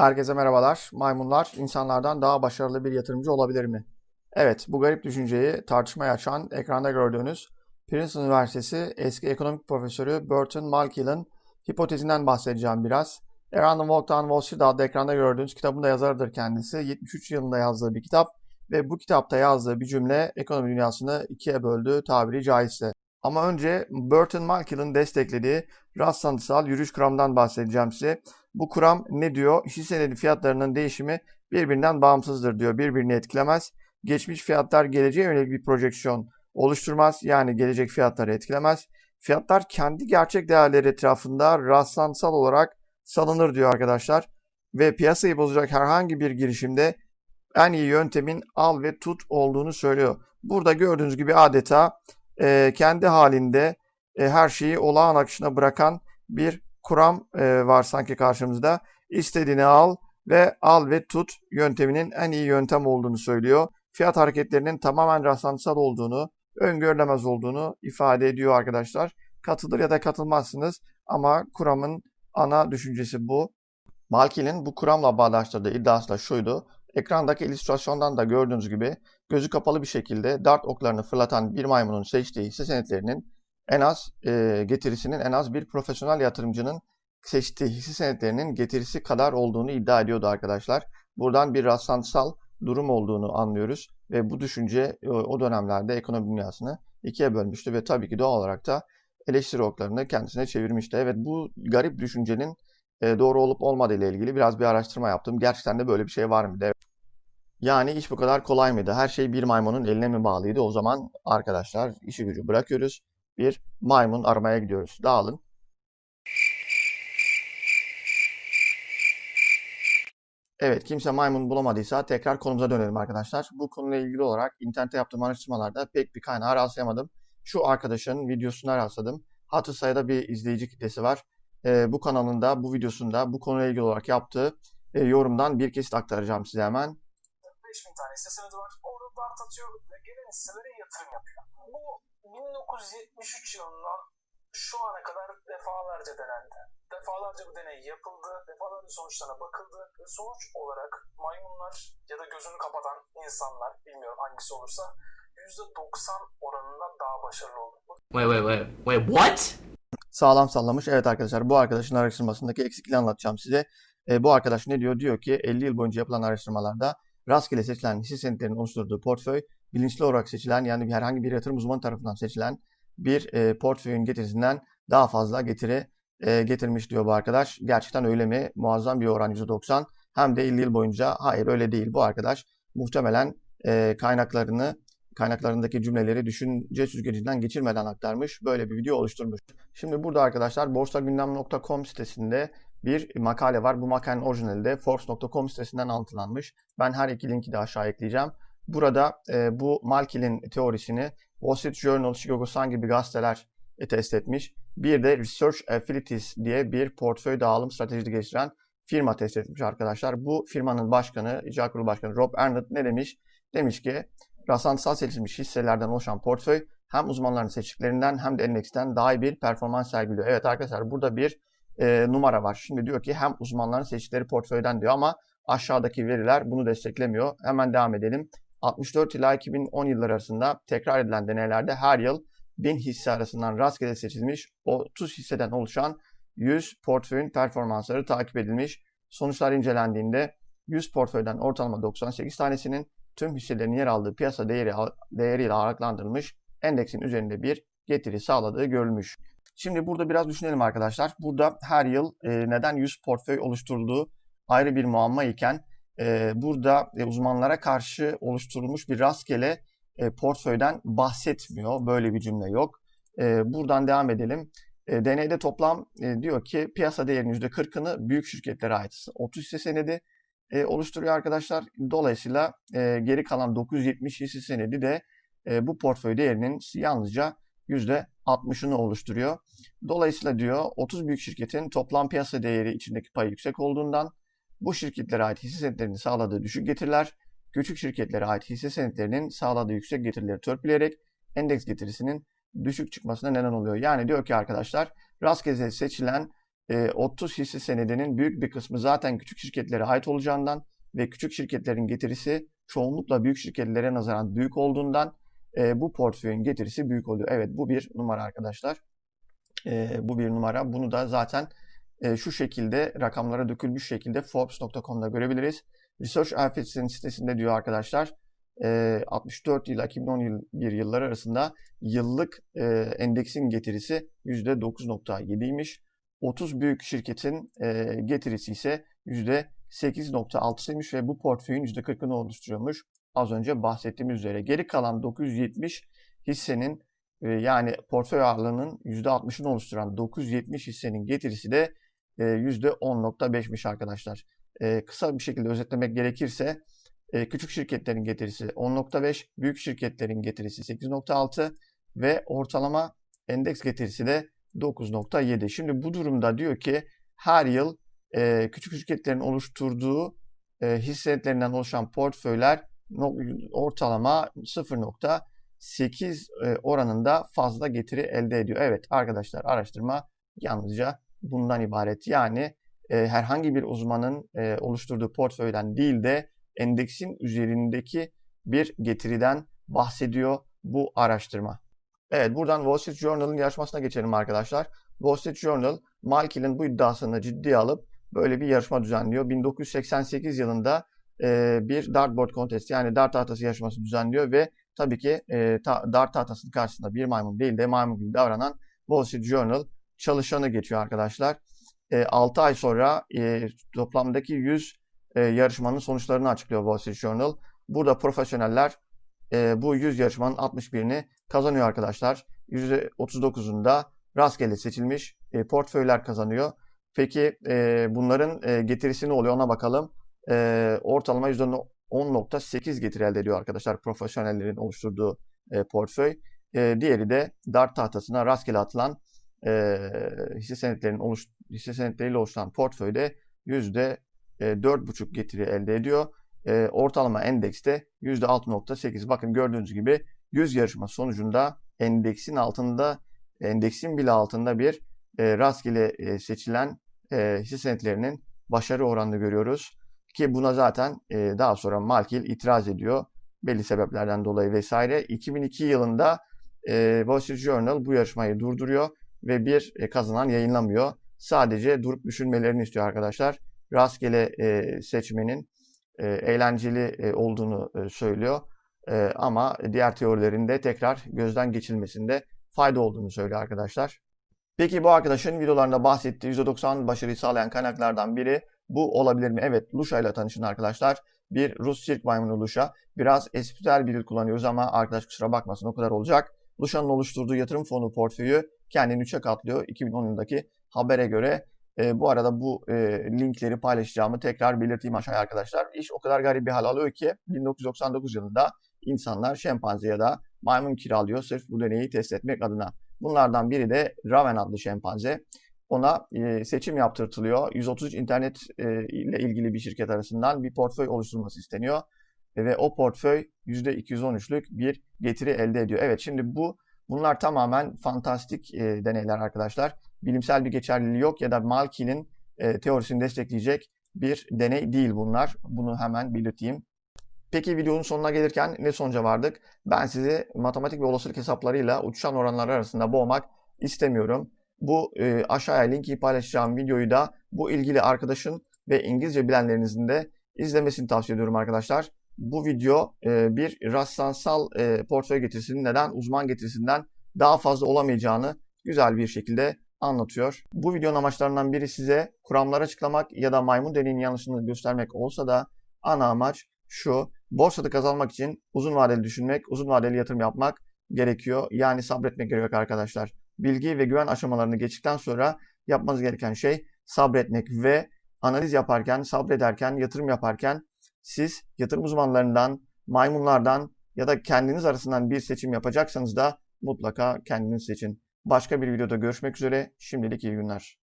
Herkese merhabalar. Maymunlar insanlardan daha başarılı bir yatırımcı olabilir mi? Evet, bu garip düşünceyi tartışmaya açan ekranda gördüğünüz Princeton Üniversitesi eski ekonomik profesörü Burton Malkiel'in hipotezinden bahsedeceğim biraz. A Random Walk Down Wall Street adlı ekranda gördüğünüz kitabın da yazarıdır kendisi. 73 yılında yazdığı bir kitap ve bu kitapta yazdığı bir cümle ekonomi dünyasını ikiye böldü tabiri caizse. Ama önce Burton Malkiel'in desteklediği rastlantısal yürüyüş kuramından bahsedeceğim size. Bu kuram ne diyor? Hisse senedi fiyatlarının değişimi birbirinden bağımsızdır diyor. Birbirini etkilemez. Geçmiş fiyatlar geleceğe yönelik bir projeksiyon oluşturmaz. Yani gelecek fiyatları etkilemez. Fiyatlar kendi gerçek değerleri etrafında rastlantısal olarak salınır diyor arkadaşlar. Ve piyasayı bozacak herhangi bir girişimde en iyi yöntemin al ve tut olduğunu söylüyor. Burada gördüğünüz gibi adeta e, kendi halinde e, her şeyi olağan akışına bırakan bir kuram e, var sanki karşımızda. İstediğini al ve al ve tut yönteminin en iyi yöntem olduğunu söylüyor. Fiyat hareketlerinin tamamen rastlantısal olduğunu, öngörülemez olduğunu ifade ediyor arkadaşlar. Katılır ya da katılmazsınız ama kuramın ana düşüncesi bu. Malkiel'in bu kuramla bağdaştırdığı iddiası da şuydu. Ekrandaki illüstrasyondan da gördüğünüz gibi gözü kapalı bir şekilde dart oklarını fırlatan bir maymunun seçtiği hisse senetlerinin en az e, getirisinin en az bir profesyonel yatırımcının seçtiği hisse senetlerinin getirisi kadar olduğunu iddia ediyordu arkadaşlar. Buradan bir rastlantısal durum olduğunu anlıyoruz ve bu düşünce e, o dönemlerde ekonomi dünyasını ikiye bölmüştü ve tabii ki doğal olarak da eleştiri oklarını kendisine çevirmişti. Evet bu garip düşüncenin e, doğru olup olmadığı ile ilgili biraz bir araştırma yaptım. Gerçekten de böyle bir şey var mıydı? Yani iş bu kadar kolay mıydı? Her şey bir maymunun eline mi bağlıydı? O zaman arkadaşlar işi gücü bırakıyoruz. Bir maymun aramaya gidiyoruz. Dağılın. Evet kimse maymun bulamadıysa tekrar konumuza dönelim arkadaşlar. Bu konuyla ilgili olarak internette yaptığım araştırmalarda pek bir kaynağı rastlayamadım. Şu arkadaşın videosuna rastladım. Hatır sayıda bir izleyici kitlesi var. Ee, bu kanalında, bu videosunda bu konuyla ilgili olarak yaptığı e, yorumdan bir kesit aktaracağım size hemen. 5000 tane senedi var. Atıyor ve gelen hisselere yatırım yapıyor. Bu 1973 yılından şu ana kadar defalarca denendi. Defalarca bu deney yapıldı, defalarca sonuçlarına bakıldı ve sonuç olarak maymunlar ya da gözünü kapatan insanlar, bilmiyorum hangisi olursa %90 oranında daha başarılı oldu. Wait, wait, wait, wait, what? Sağlam sallamış. Evet arkadaşlar bu arkadaşın araştırmasındaki eksikliği anlatacağım size. E, bu arkadaş ne diyor? Diyor ki 50 yıl boyunca yapılan araştırmalarda rastgele seçilen hisse senetlerinin oluşturduğu portföy bilinçli olarak seçilen yani herhangi bir yatırım uzmanı tarafından seçilen bir e, portföyün getirisinden daha fazla getiri e, getirmiş diyor bu arkadaş. Gerçekten öyle mi? Muazzam bir oran %90. Hem de 50 yıl boyunca hayır öyle değil. Bu arkadaş muhtemelen e, kaynaklarını kaynaklarındaki cümleleri düşünce süzgecinden geçirmeden aktarmış. Böyle bir video oluşturmuş. Şimdi burada arkadaşlar borsagündem.com sitesinde bir makale var. Bu makalenin orijinali de Forbes.com sitesinden alıntılanmış. Ben her iki linki de aşağı ekleyeceğim. Burada e, bu Malkiel'in teorisini Wall Street Journal, Chicago Sun gibi gazeteler e, test etmiş. Bir de Research Affiliates diye bir portföy dağılım stratejisi geliştiren firma test etmiş arkadaşlar. Bu firmanın başkanı, icra kurulu başkanı Rob Arnott ne demiş? Demiş ki rastlantısal seçilmiş hisselerden oluşan portföy hem uzmanların seçtiklerinden hem de endeksten daha iyi bir performans sergiliyor. Evet arkadaşlar burada bir e, numara var. Şimdi diyor ki hem uzmanların seçtikleri portföyden diyor ama aşağıdaki veriler bunu desteklemiyor. Hemen devam edelim. 64 ila 2010 yılları arasında tekrar edilen deneylerde her yıl 1000 hisse arasından rastgele seçilmiş 30 hisseden oluşan 100 portföyün performansları takip edilmiş. Sonuçlar incelendiğinde 100 portföyden ortalama 98 tanesinin tüm hisselerin yer aldığı piyasa değeri değeriyle ağırlıklandırılmış endeksin üzerinde bir getiri sağladığı görülmüş. Şimdi burada biraz düşünelim arkadaşlar. Burada her yıl e, neden 100 portföy oluşturulduğu ayrı bir muamma iken e, burada e, uzmanlara karşı oluşturulmuş bir rastgele e, portföyden bahsetmiyor. Böyle bir cümle yok. E, buradan devam edelim. E, deneyde toplam e, diyor ki piyasa değerinin %40'ını büyük şirketlere ait 30 hisse senedi e, oluşturuyor arkadaşlar. Dolayısıyla e, geri kalan 970 hisse senedi de e, bu portföy değerinin yalnızca %60'ını oluşturuyor. Dolayısıyla diyor 30 büyük şirketin toplam piyasa değeri içindeki payı yüksek olduğundan bu şirketlere ait hisse senetlerinin sağladığı düşük getiriler, küçük şirketlere ait hisse senetlerinin sağladığı yüksek getirileri törpüleyerek endeks getirisinin düşük çıkmasına neden oluyor. Yani diyor ki arkadaşlar rastgele seçilen e, 30 hisse senedinin büyük bir kısmı zaten küçük şirketlere ait olacağından ve küçük şirketlerin getirisi çoğunlukla büyük şirketlere nazaran büyük olduğundan e, bu portföyün getirisi büyük oluyor. Evet bu bir numara arkadaşlar. E, bu bir numara. Bunu da zaten e, şu şekilde rakamlara dökülmüş şekilde Forbes.com'da görebiliriz. Research Alphabet'in sitesinde diyor arkadaşlar e, 64 ile 2011 yılları arasında yıllık e, endeksin getirisi %9.7'ymiş. 30 büyük şirketin e, getirisi ise %8.6'ymış ve bu portföyün %40'ını oluşturuyormuş. Az önce bahsettiğimiz üzere. Geri kalan 970 hissenin e, yani portföy ağırlığının %60'ını oluşturan 970 hissenin getirisi de e, %10.5'miş arkadaşlar. E, kısa bir şekilde özetlemek gerekirse e, küçük şirketlerin getirisi 10.5, büyük şirketlerin getirisi 8.6 ve ortalama endeks getirisi de 9.7. Şimdi bu durumda diyor ki her yıl e, küçük şirketlerin oluşturduğu e, hissetlerinden oluşan portföyler ortalama 0.8 e, oranında fazla getiri elde ediyor. Evet arkadaşlar araştırma yalnızca bundan ibaret. Yani e, herhangi bir uzmanın e, oluşturduğu portföyden değil de endeksin üzerindeki bir getiriden bahsediyor bu araştırma. Evet buradan Wall Street Journal'ın yarışmasına geçelim arkadaşlar. Wall Street Journal, Malkiel'in bu iddiasını ciddiye alıp böyle bir yarışma düzenliyor. 1988 yılında e, bir dartboard contest yani dart tahtası yarışması düzenliyor ve tabii ki e, ta, dart tahtasının karşısında bir maymun değil de maymun gibi davranan Wall Street Journal çalışanı geçiyor arkadaşlar. E, 6 ay sonra e, toplamdaki 100 e, yarışmanın sonuçlarını açıklıyor Wall Street Journal. Burada profesyoneller e, bu 100 yarışmanın 61'ini kazanıyor arkadaşlar. %39'unda rastgele seçilmiş e, portföyler kazanıyor. Peki e, bunların e, getirisi ne oluyor ona bakalım. E, ortalama %10.8 getiri elde ediyor arkadaşlar profesyonellerin oluşturduğu e, portföy. E, diğeri de dart tahtasına rastgele atılan e, hisse senetlerinin oluş, hisse senetleriyle oluşan portföyde %4,5 getiri elde ediyor. E, ortalama endekste %6.8. Bakın gördüğünüz gibi 100 yarışma sonucunda endeksin altında endeksin bile altında bir e, rastgele e, seçilen e, hisse senetlerinin başarı oranını görüyoruz. Ki buna zaten e, daha sonra Malkil itiraz ediyor. Belli sebeplerden dolayı vesaire. 2002 yılında e, Wall Street Journal bu yarışmayı durduruyor ve bir e, kazanan yayınlamıyor. Sadece durup düşünmelerini istiyor arkadaşlar. Rastgele e, seçmenin e, eğlenceli e, olduğunu e, söylüyor. E, ama diğer teorilerinde tekrar gözden geçilmesinde fayda olduğunu söylüyor arkadaşlar. Peki bu arkadaşın videolarında bahsettiği %90 başarıyı sağlayan kaynaklardan biri bu olabilir mi? Evet, Lusha ile tanışın arkadaşlar. Bir Rus sirk maymunu Lusha. Biraz espritüel bir dil kullanıyoruz ama arkadaş kusura bakmasın o kadar olacak. Lusha'nın oluşturduğu yatırım fonu portföyü kendini 3'e katlıyor. 2010 yılındaki habere göre e, bu arada bu e, linkleri paylaşacağımı tekrar belirteyim aşağıya arkadaşlar. İş o kadar garip bir hal alıyor ki 1999 yılında insanlar şempanze ya da maymun kiralıyor sırf bu deneyi test etmek adına. Bunlardan biri de Raven adlı şempanze. Ona e, seçim yaptırtılıyor. 133 internet e, ile ilgili bir şirket arasından bir portföy oluşturulması isteniyor. E, ve o portföy %213'lük bir getiri elde ediyor. Evet şimdi bu bunlar tamamen fantastik deneyler arkadaşlar. Bilimsel bir geçerliliği yok ya da Malki'nin teorisini destekleyecek bir deney değil bunlar. Bunu hemen belirteyim. Peki videonun sonuna gelirken ne sonuca vardık? Ben sizi matematik ve olasılık hesaplarıyla uçuşan oranlar arasında boğmak istemiyorum. Bu e, aşağıya linki paylaşacağım videoyu da bu ilgili arkadaşın ve İngilizce bilenlerinizin de izlemesini tavsiye ediyorum arkadaşlar. Bu video e, bir rastlansal e, portföy getirisinin neden uzman getirisinden daha fazla olamayacağını güzel bir şekilde anlatıyor. Bu videonun amaçlarından biri size kuramları açıklamak ya da maymun deneyinin yanlışını göstermek olsa da ana amaç şu. Borsada kazanmak için uzun vadeli düşünmek, uzun vadeli yatırım yapmak gerekiyor. Yani sabretmek gerekiyor arkadaşlar. Bilgi ve güven aşamalarını geçtikten sonra yapmanız gereken şey sabretmek ve analiz yaparken, sabrederken, yatırım yaparken siz yatırım uzmanlarından, maymunlardan ya da kendiniz arasından bir seçim yapacaksanız da mutlaka kendiniz seçin. Başka bir videoda görüşmek üzere. Şimdilik iyi günler.